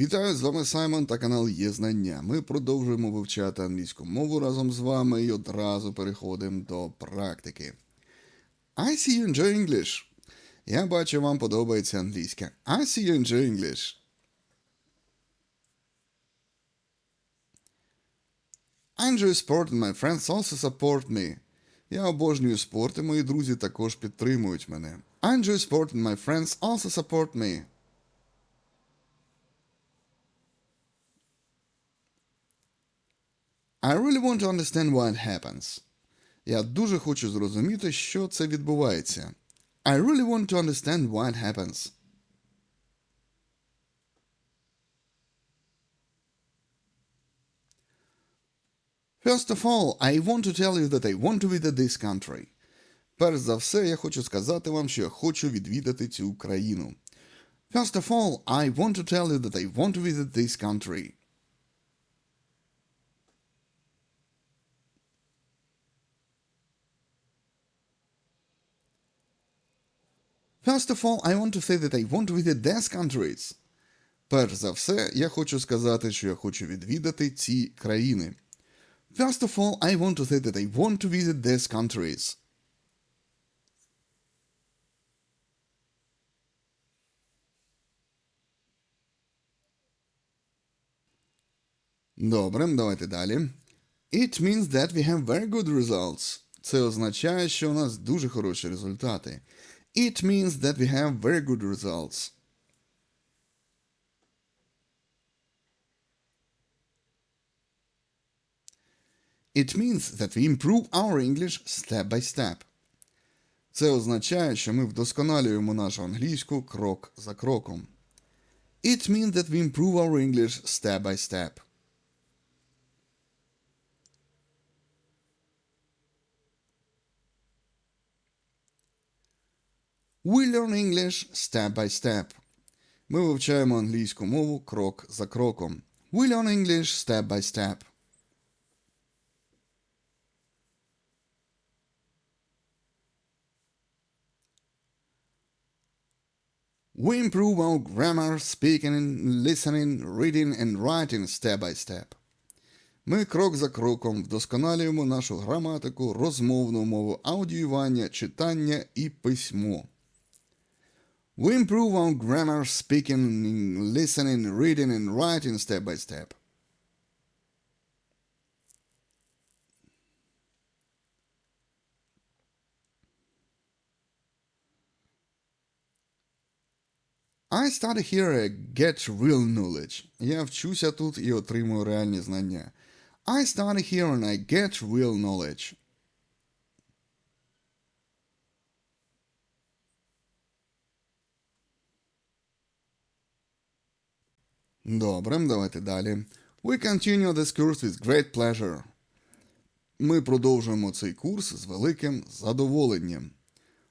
Вітаю з вами Саймон та канал Є Знання. Ми продовжуємо вивчати англійську мову разом з вами і одразу переходимо до практики. I see you enjoy English. Я бачу, вам подобається англійська. I see you enjoy English. I enjoy sport and my friends also support me. Я обожнюю спорт, і мої друзі також підтримують мене. I enjoy sport and my friends also support me. I really want to understand what happens. Я дуже хочу зрозуміти, що це відбувається. I really want to understand what happens. First of all, I want to tell you that I want to visit this country. Перш за все, я хочу сказати вам, що я хочу відвідати цю країну. First of all, I want to tell you that I want to visit this country. First of all, I want to say that I want to visit these countries. Перш за все, я хочу сказати, що я хочу відвідати ці країни. First of all, I want to say that I want to visit these countries. Добре, давайте далі. It means that we have very good results. Це означає, що у нас дуже хороші результати. It means that we have very good results. It means that we improve our English step by step. Це означає, що ми вдосконалюємо нашу англійську крок за кроком. It means that we improve our English step by step. We learn English step by step. Ми вивчаємо англійську мову крок за кроком. We learn English step by step. We improve our grammar, speaking, listening, reading and writing step by step. Ми крок за кроком вдосконалюємо нашу граматику, розмовну мову, аудіювання, читання і письмо. We improve our grammar, speaking, listening, reading and writing step by step. I study here and get real knowledge. Я вчуся тут і отримую реальні знання. I study here and I get real knowledge. Добре, давайте далі. We continue this course with great pleasure. Ми продовжуємо цей курс з великим задоволенням.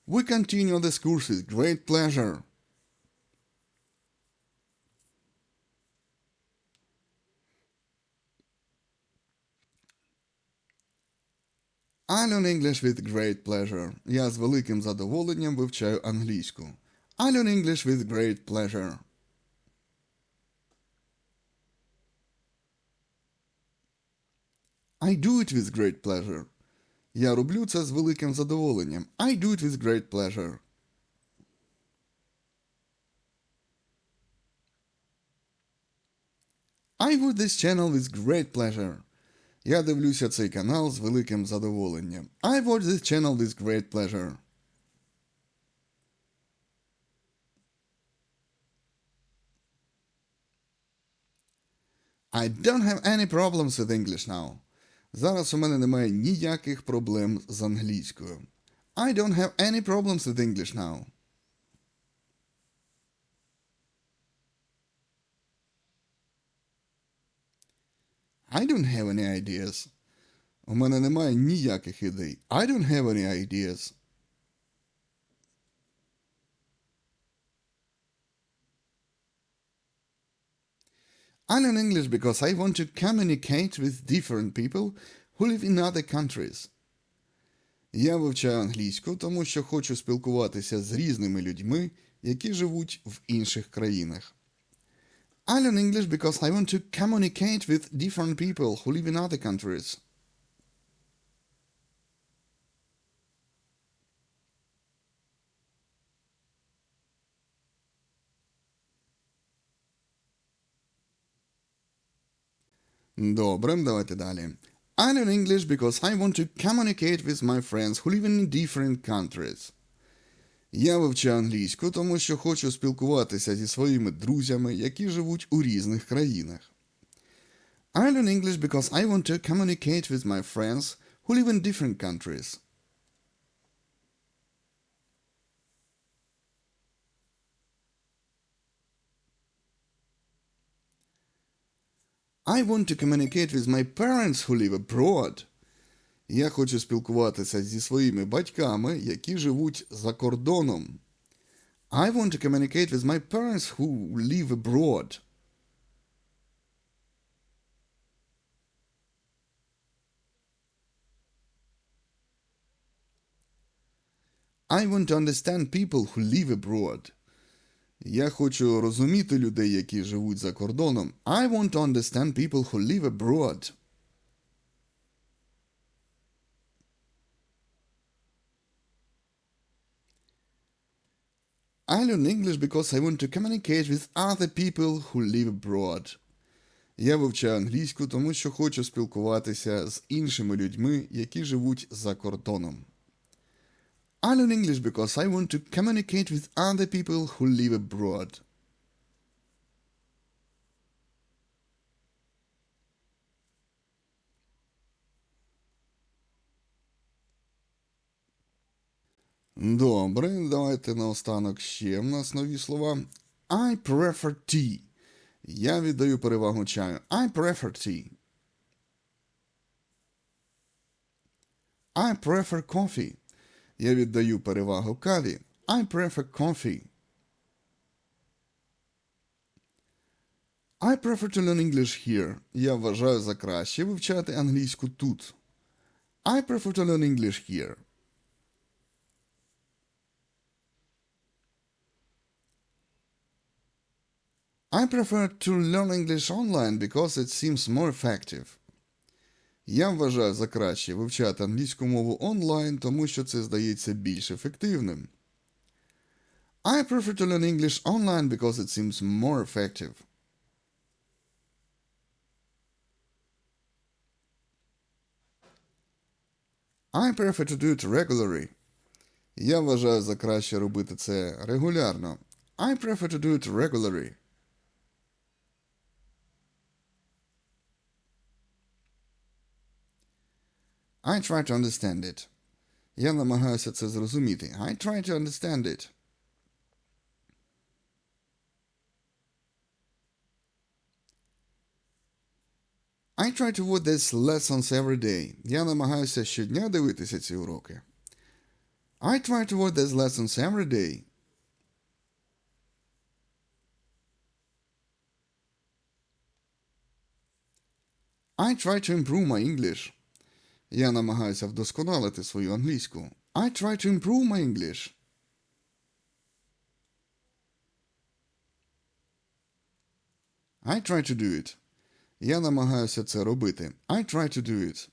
We continue this course with great pleasure. I learn English with great pleasure. Я з великим задоволенням вивчаю англійську. I learn English with great pleasure. I do it with great pleasure. Я роблю це з великим задоволенням. I do it with great pleasure. I watch this channel with great pleasure. Я дивлюся цей канал з великим задоволенням. I watch this channel with great pleasure. I don't have any problems with English now. Зараз у мене немає ніяких проблем з англійською. I don't have any problems with English now. I don't have any ideas. У мене немає ніяких ідей. I don't have any ideas. I learn English because I want to communicate with different people who live in other countries. Я вивчаю англійську, тому що хочу спілкуватися з різними людьми, які живуть в інших країнах. I learn English because I want to communicate with different people who live in other countries. Добре, давайте далі. I learn English because I want to communicate with my friends who live in different countries. Я вивчаю англійську, тому що хочу спілкуватися зі своїми друзями, які живуть у різних країнах. I learn English because I want to communicate with my friends who live in different countries. I want to communicate with my parents who live abroad. Я хочу спілкуватися зі своїми батьками, які живуть за кордоном. I want to communicate with my parents who live abroad. I want to understand people who live abroad. Я хочу розуміти людей, які живуть за кордоном. I want to understand people who live abroad. I learn English because I want to communicate with other people who live abroad. Я вивчаю англійську, тому що хочу спілкуватися з іншими людьми, які живуть за кордоном. I learn English because I want to communicate with other people who live abroad. Добре, давайте наостанок ще в нас нові слова. I prefer tea. Я віддаю перевагу чаю. I prefer tea. I prefer coffee. Я віддаю перевагу каві. I prefer coffee. I prefer to learn English here. Я вважаю за краще вивчати англійську тут. I prefer to learn English here. I prefer to learn English online because it seems more effective. Я вважаю за краще вивчати англійську мову онлайн, тому що це здається більш ефективним. I prefer to learn English online because it seems more effective. I prefer to do it regularly. Я вважаю за краще робити це регулярно. I prefer to do it regularly. I try to understand it. Я намагаюся це зрозуміти. I try to understand it. I try to watch these lessons every day. Я намагаюся щодня дивитися ці уроки. I try to watch these lessons every day. I try to improve my English. Я намагаюся вдосконалити свою англійську. I try to improve my English. I try to do it. Я намагаюся це робити. I try to do it.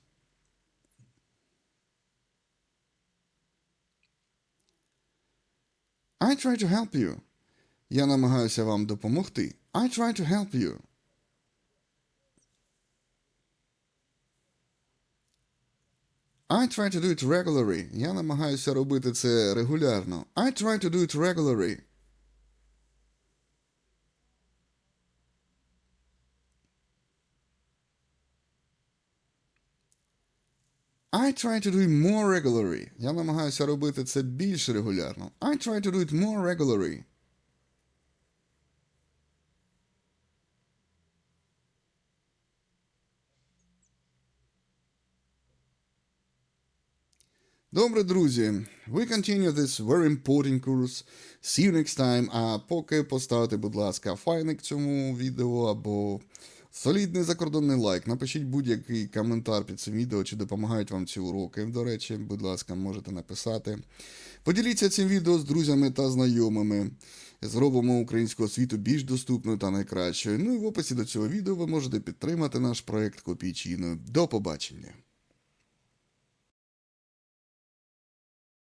I try to help you. Я намагаюся вам допомогти. I try to help you. I try to do it regularly. Я намагаюся робити це регулярно. I try to do it regularly. I try to do it more regularly. Я намагаюся робити це більш регулярно. I try to do it more regularly. Добре, друзі. We continue this very important course. See you next time. А поки поставте, будь ласка, файник цьому відео або Солідний закордонний лайк. Напишіть будь-який коментар під цим відео, чи допомагають вам ці уроки. До речі, будь ласка, можете написати. Поділіться цим відео з друзями та знайомими. Зробимо українську освіту більш доступною та найкращою. Ну і в описі до цього відео ви можете підтримати наш проект копійчиною. До побачення!